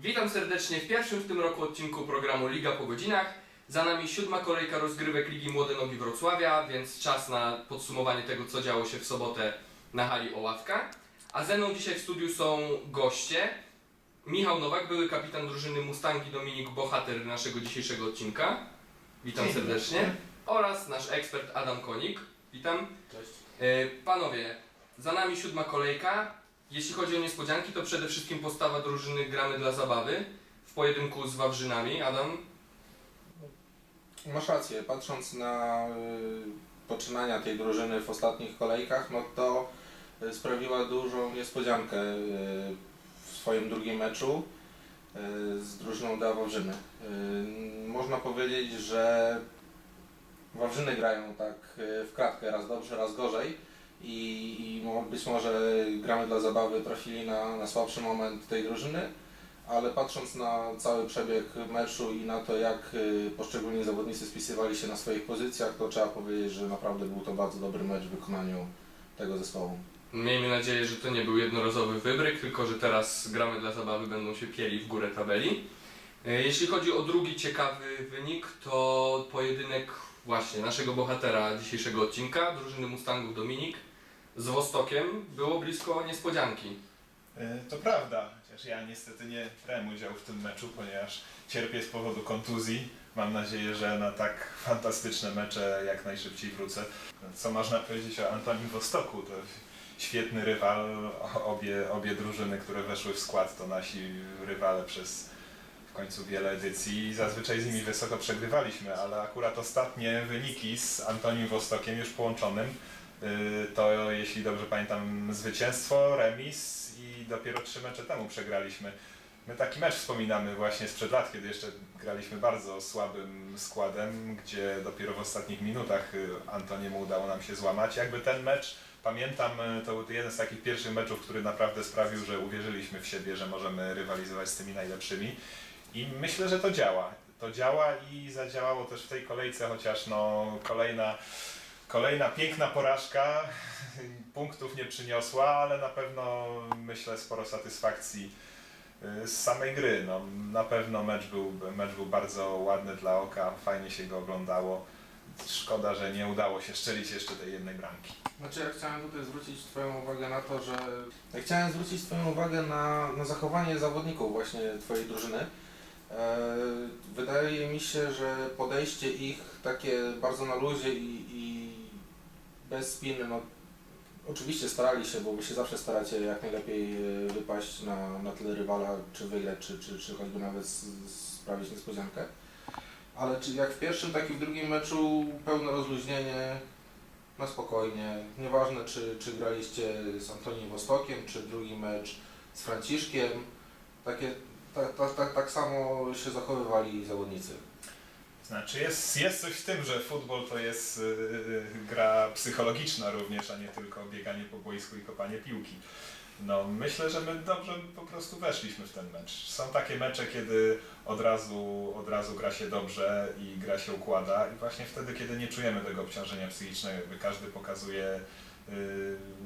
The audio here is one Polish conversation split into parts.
Witam serdecznie w pierwszym w tym roku odcinku programu Liga po godzinach. Za nami siódma kolejka rozgrywek Ligi Młode Nogi Wrocławia, więc czas na podsumowanie tego, co działo się w sobotę na hali Oławka. A ze mną dzisiaj w studiu są goście. Michał Nowak, były kapitan drużyny Mustangi, Dominik Bohater naszego dzisiejszego odcinka. Witam Dzień serdecznie. Oraz nasz ekspert Adam Konik. Witam. Cześć. E, Panowie, za nami siódma kolejka. Jeśli chodzi o niespodzianki, to przede wszystkim postawa drużyny gramy dla zabawy w pojedynku z Wawrzynami. Adam, Masz rację, patrząc na y, poczynania tej drużyny w ostatnich kolejkach, no to y, sprawiła dużą niespodziankę y, w swoim drugim meczu z drużyną dla Wawrzyny. Można powiedzieć, że Wawrzyny grają tak w kratkę, raz dobrze, raz gorzej i, i być może gramy dla zabawy trafili na, na słabszy moment tej drużyny, ale patrząc na cały przebieg meczu i na to, jak y, poszczególni zawodnicy spisywali się na swoich pozycjach, to trzeba powiedzieć, że naprawdę był to bardzo dobry mecz w wykonaniu tego zespołu. miejmy nadzieję, że to nie był jednorazowy wybryk, tylko że teraz gramy dla zabawy będą się pieli w górę tabeli. E, Jeśli chodzi o drugi ciekawy wynik, to pojedynek właśnie naszego bohatera dzisiejszego odcinka, drużyny Mustangów Dominik z Wostokiem. Było blisko niespodzianki. E, To prawda, chociaż ja niestety nie brałem udziału w tym meczu, ponieważ cierpię z powodu kontuzji. Mam nadzieję, że na tak fantastyczne mecze jak najszybciej wrócę. Co można powiedzieć o Antonim Wostoku? To świetny rywal. Obie, obie drużyny, które weszły w skład, to nasi rywale przez w końcu wiele edycji zazwyczaj z nimi wysoko przegrywaliśmy, ale akurat ostatnie wyniki z Antonim Wostokiem już połączonym to jeśli dobrze pamiętam zwycięstwo, remis i dopiero trzy mecze temu przegraliśmy. My taki mecz wspominamy właśnie sprzed lat, kiedy jeszcze graliśmy bardzo słabym składem, gdzie dopiero w ostatnich minutach y, Antoniemu udało nam się złamać. Jakby ten mecz, pamiętam, y, to był jeden z takich pierwszych meczów, który naprawdę sprawił, że uwierzyliśmy w siebie, że możemy rywalizować z tymi najlepszymi. I myślę, że to działa. To działa i zadziałało też w tej kolejce, chociaż no kolejna Kolejna piękna porażka, punktów nie przyniosła, ale na pewno myślę sporo satysfakcji y, z samej gry. No, na pewno mecz był, mecz był bardzo ładny dla oka, fajnie się go oglądało. Szkoda, że nie udało się szczelić jeszcze tej jednej bramki. Znaczy ja chciałem tutaj zwrócić Twoją uwagę na to, że... Ja chciałem zwrócić Twoją uwagę na, na zachowanie zawodników właśnie Twojej drużyny. E, wydaje mi się, że podejście ich takie bardzo na luzie i, i bez spiny, no oczywiście starali się, bo Wy się zawsze staracie jak najlepiej e, wypaść na, na tle rywala, czy wygrać, czy, czy, czy choćby nawet sprawić niespodziankę. Ale czy jak w pierwszym, tak i w drugim meczu pełne rozluźnienie, na spokojnie. Nieważne, czy, czy graliście z Antonim Wostokiem, czy drugi mecz z Franciszkiem. Takie, tak, tak, tak, tak samo się zachowywali zawodnicy. Znaczy jest, jest coś w tym, że futbol to jest yy, gra psychologiczna również, a nie tylko bieganie po boisku i kopanie piłki. No, myślę, że my dobrze po prostu weszliśmy w ten mecz. Są takie mecze, kiedy od razu, od razu gra się dobrze i gra się układa i właśnie wtedy, kiedy nie czujemy tego obciążenia psychicznego, jakby każdy pokazuje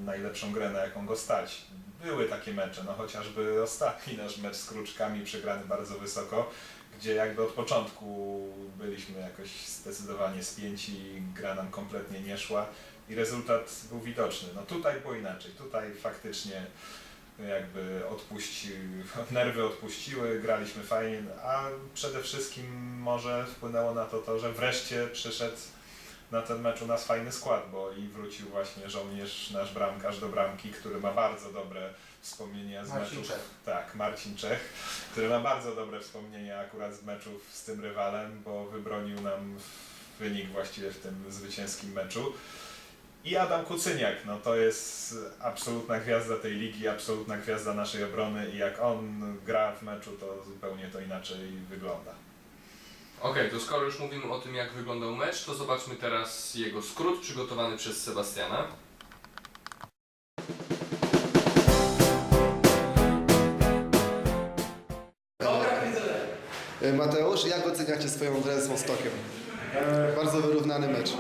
najlepszą grę, na jaką go stać. Były takie mecze, no chociażby ostatni nasz mecz z Kruczkami przegrany bardzo wysoko, gdzie jakby od początku byliśmy jakoś zdecydowanie spięci, gra nam kompletnie nie szła i rezultat był widoczny. No tutaj było inaczej, tutaj faktycznie jakby odpuścił, nerwy odpuściły, graliśmy fajnie, a przede wszystkim może wpłynęło na to to, że wreszcie przyszedł na ten mecz u nas fajny skład, bo i wrócił właśnie żołnierz, nasz bramkarz do bramki, który ma bardzo dobre wspomnienia z Marcin meczów. Czech. Tak, Marcin Czech, który ma bardzo dobre wspomnienia akurat z meczów z tym rywalem, bo wybronił nam wynik właściwie w tym zwycięskim meczu. I Adam Kucyniak, no to jest absolutna gwiazda tej ligi, absolutna gwiazda naszej obrony i jak on gra w meczu, to zupełnie to inaczej wygląda. Okej, to skoro już mówimy o tym, jak wyglądał mecz, to zobaczmy teraz jego skrót przygotowany przez Sebastiana. E, Mateusz, jak oceniacie swoją grę z Wostokiem? Bardzo wyrównany mecz.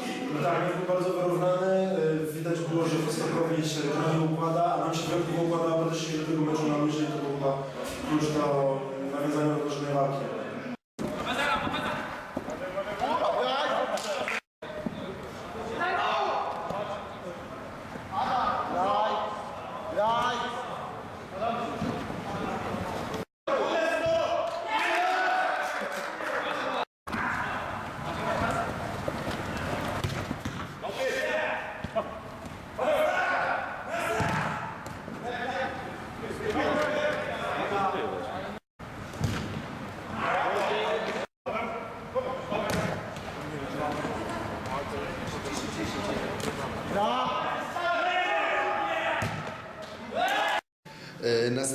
Tak, był bardzo wyrównany. Y, Widać było, że Wostokowi się to nie układa, a nam się trochę nie układa, bo też się do tego meczu na luzie to był chyba klucz do, na nawiązaniu drużyny walki.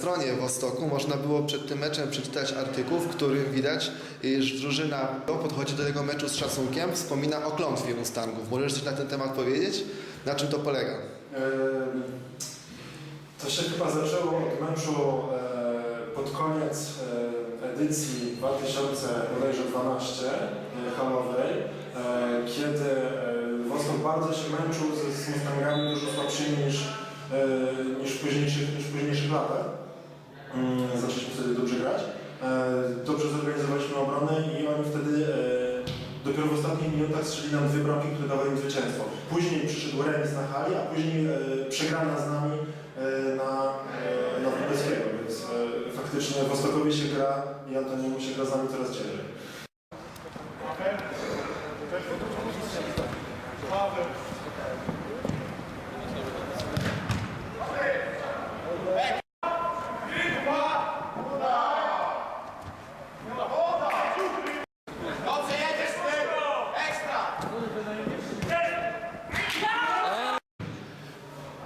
Stronie Wostoku można było przed tym meczem przeczytać artykuł, w którym widać, iż drużyna podchodzi do tego meczu z szacunkiem, wspomina o klątwie Mustangów. Możesz coś na ten temat powiedzieć? Na czym to polega? To się chyba zaczęło od meczu e, pod koniec e, edycji 2012 e, halowej, kiedy Wostok bardzo się męczył z, Mustangami dużo słabszymi niż, niż, w późniejszych, niż w późniejszych latach. Mm, Zaczęliśmy wtedy dobrze grać. E, Dobrze zorganizowaliśmy obronę i oni wtedy e, dopiero w ostatnich minutach strzelili nam dwie bramki, które dawały im zwycięstwo. Później przyszedł remis na hali, a później e, przegrana z nami na, na więc faktycznie Wostokowi się gra i Antoniemu się gra z nami coraz ciężej.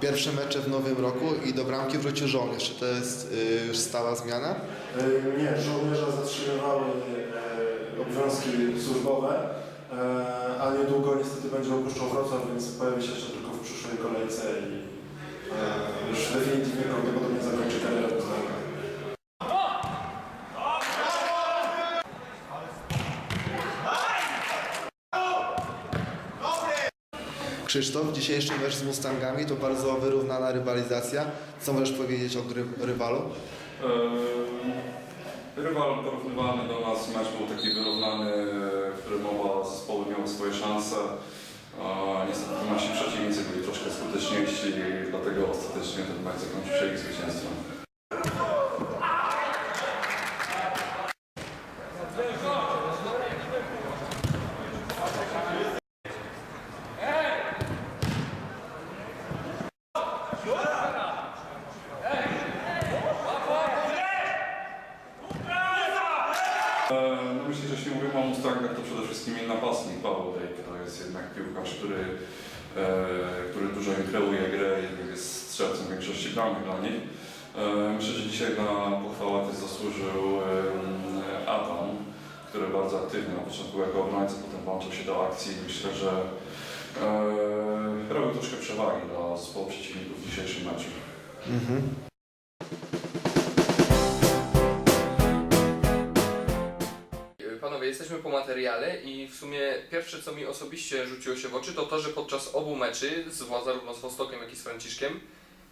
Pierwsze mecze w nowym roku i do bramki wrócił żołnierz. Czy to jest y, już stała zmiana? E, Nie, żołnierza zatrzymywały e, obowiązki służbowe, e, a niedługo niestety będzie opuszczał Wrocław, więc pojawi się jeszcze tylko w przyszłej kolejce i e, już definitywnie prawdopodobnie zakończy karierę poznania. Krzysztof, dzisiejszy mecz z Mustangami to bardzo wyrównana rywalizacja. Co możesz powiedzieć o gry, rywalu? Eee, Rywal porównywany do nas, mecz był taki wyrównany, w którym oba zespoły miały swoje szanse. Eee, Niestety nasi przeciwnicy byli troszkę skuteczniejsi, dlatego ostatecznie ten mecz zakończył się ich zwycięstwem. Eee, No myślę, że jeśli mówimy o Mustangach, to przede wszystkim ich napastnik Paweł Drake. To jest jednak piłkarz, który, eee, który dużo im kreuje grę i jest strzelcem większości bramek dla nich. Eee, Myślę, że dzisiaj na pochwałę zasłużył Adam, który bardzo aktywnie na początku jako obrońca, potem włączył się do akcji. Myślę, że eee, robił troszkę przewagi dla zespołu przeciwników w dzisiejszym meczu. Mhm. Materiale i w sumie pierwsze, co mi osobiście rzuciło się w oczy, to to, że podczas obu meczy, z, zarówno z Wostokiem, jak i z Franciszkiem,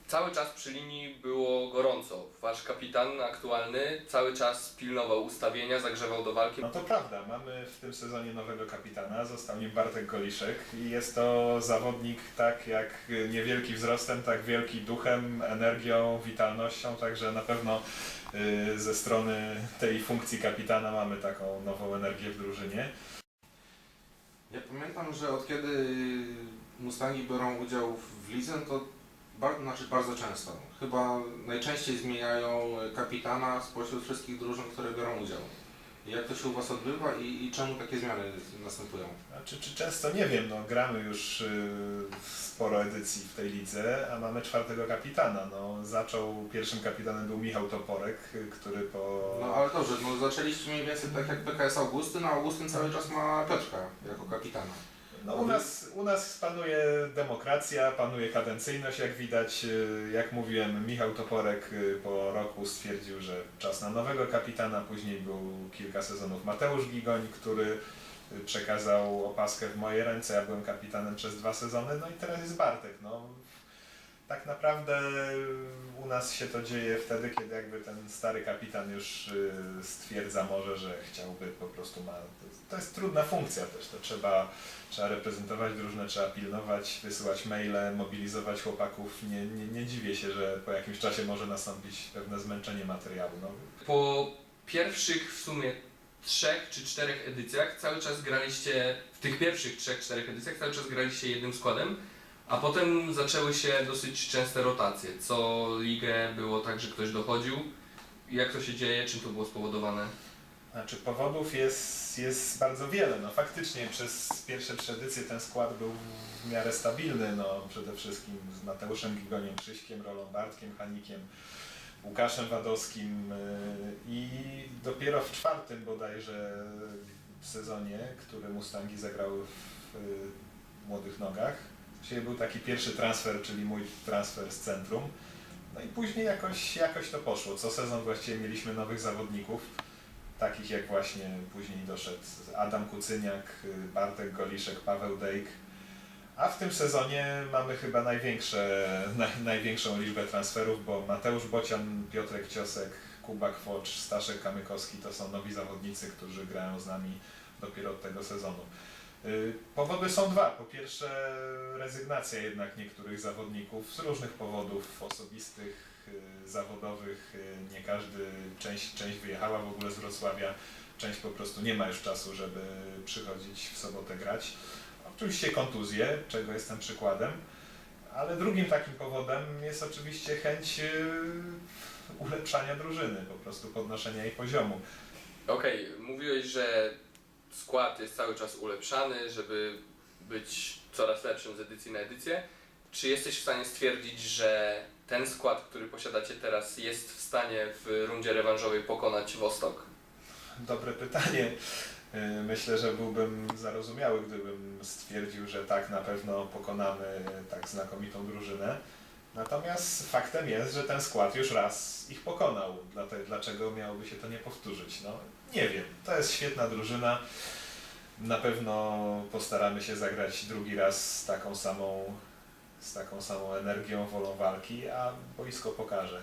cały czas przy linii było gorąco. Wasz kapitan aktualny cały czas pilnował ustawienia, zagrzewał do walki. No to prawda, mamy w tym sezonie nowego kapitana, został nim Bartek Goliszek i jest to zawodnik tak jak niewielki wzrostem, tak wielki duchem, energią, witalnością, także na pewno ze strony tej funkcji kapitana mamy taką nową energię w drużynie. Ja pamiętam, że od kiedy Mustangi biorą udział w lidze, to bar, znaczy bardzo często. Chyba najczęściej zmieniają kapitana spośród wszystkich drużyn, które biorą udział. Jak to się u Was odbywa i, i czemu takie zmiany następują? Znaczy, czy często nie wiem, no gramy już y, sporo edycji w tej lidze, a mamy czwartego kapitana. No, zaczął, pierwszym kapitanem był Michał Toporek, y, który po... No ale dobrze, no zaczęliście mniej więcej tak jak PKS Augustyn, a Augustyn cały czas ma Piotrka jako kapitana. No, u, nas, u nas panuje demokracja, panuje kadencyjność, jak widać. y, Jak mówiłem, Michał Toporek y, po roku stwierdził, że czas na nowego kapitana. Później był kilka sezonów Mateusz Gigoń, który y, przekazał opaskę w moje ręce. Ja byłem kapitanem przez dwa sezony. No i teraz jest Bartek. No, tak naprawdę u nas się to dzieje wtedy, kiedy jakby ten stary kapitan już y, stwierdza może, że chciałby po prostu ma. To jest trudna funkcja też, to trzeba, trzeba reprezentować drużynę, trzeba pilnować, wysyłać maile, mobilizować chłopaków. Nie, nie, nie dziwię się, że po jakimś czasie może nastąpić pewne zmęczenie materiału. No, Po pierwszych w sumie trzech czy czterech edycjach cały czas graliście, w tych pierwszych trzech, czterech edycjach cały czas graliście jednym składem, a potem zaczęły się dosyć częste rotacje. Co ligę było tak, że ktoś dochodził. Jak to się dzieje? Czym to było spowodowane? Znaczy powodów jest, jest bardzo wiele. No faktycznie przez pierwsze trzy edycje ten skład był w miarę stabilny. No przede wszystkim z Mateuszem Gigoniem, Krzyśkiem, Rolą Bartkiem, Hanikiem, Łukaszem Wadowskim yy, i dopiero w czwartym bodajże sezonie, który Mustangi zagrały w yy, Młodych Nogach, Dzisiaj był taki pierwszy transfer, czyli mój transfer z centrum. No i później jakoś, jakoś to poszło. Co sezon właściwie mieliśmy nowych zawodników takich jak właśnie później doszedł Adam Kucyniak, Bartek Goliszek, Paweł Dejk. A w tym sezonie mamy chyba największe, naj, największą liczbę transferów, bo Mateusz Bocian, Piotrek Ciosek, Kuba Kwocz, Staszek Kamykowski to są nowi zawodnicy, którzy grają z nami dopiero od tego sezonu. Y, Powody są dwa. Po pierwsze rezygnacja jednak niektórych zawodników z różnych powodów osobistych, y, zawodowych. y, Nie każdy, część, część wyjechała w ogóle z Wrocławia, część po prostu nie ma już czasu, żeby przychodzić w sobotę grać. Oczywiście kontuzje, czego jestem przykładem, ale drugim takim powodem jest oczywiście chęć ulepszania drużyny, po prostu podnoszenia jej poziomu. Okej, mówiłeś, że skład jest cały czas ulepszany, żeby być coraz lepszym z edycji na edycję. Czy jesteś w stanie stwierdzić, że ten skład, który posiadacie teraz, jest w stanie w rundzie rewanżowej pokonać Wostok? Dobre pytanie. Y, Myślę, że byłbym zarozumiały, gdybym stwierdził, że tak na pewno pokonamy tak znakomitą drużynę. Natomiast faktem jest, że ten skład już raz ich pokonał. Dlaczego miałoby się to nie powtórzyć? No, nie wiem. To jest świetna drużyna. Na pewno postaramy się zagrać drugi raz z taką samą, z taką samą energią, wolą walki, a boisko pokaże.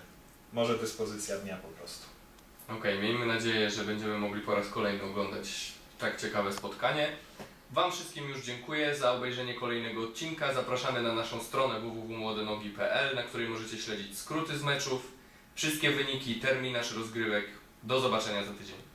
Może dyspozycja dnia po prostu. Okej, miejmy nadzieję, że będziemy mogli po raz kolejny oglądać tak ciekawe spotkanie. Wam wszystkim już dziękuję za obejrzenie kolejnego odcinka. Zapraszamy na naszą stronę www.młodenogi.pl, na której możecie śledzić skróty z meczów, wszystkie wyniki, terminarz rozgrywek. Do zobaczenia za tydzień.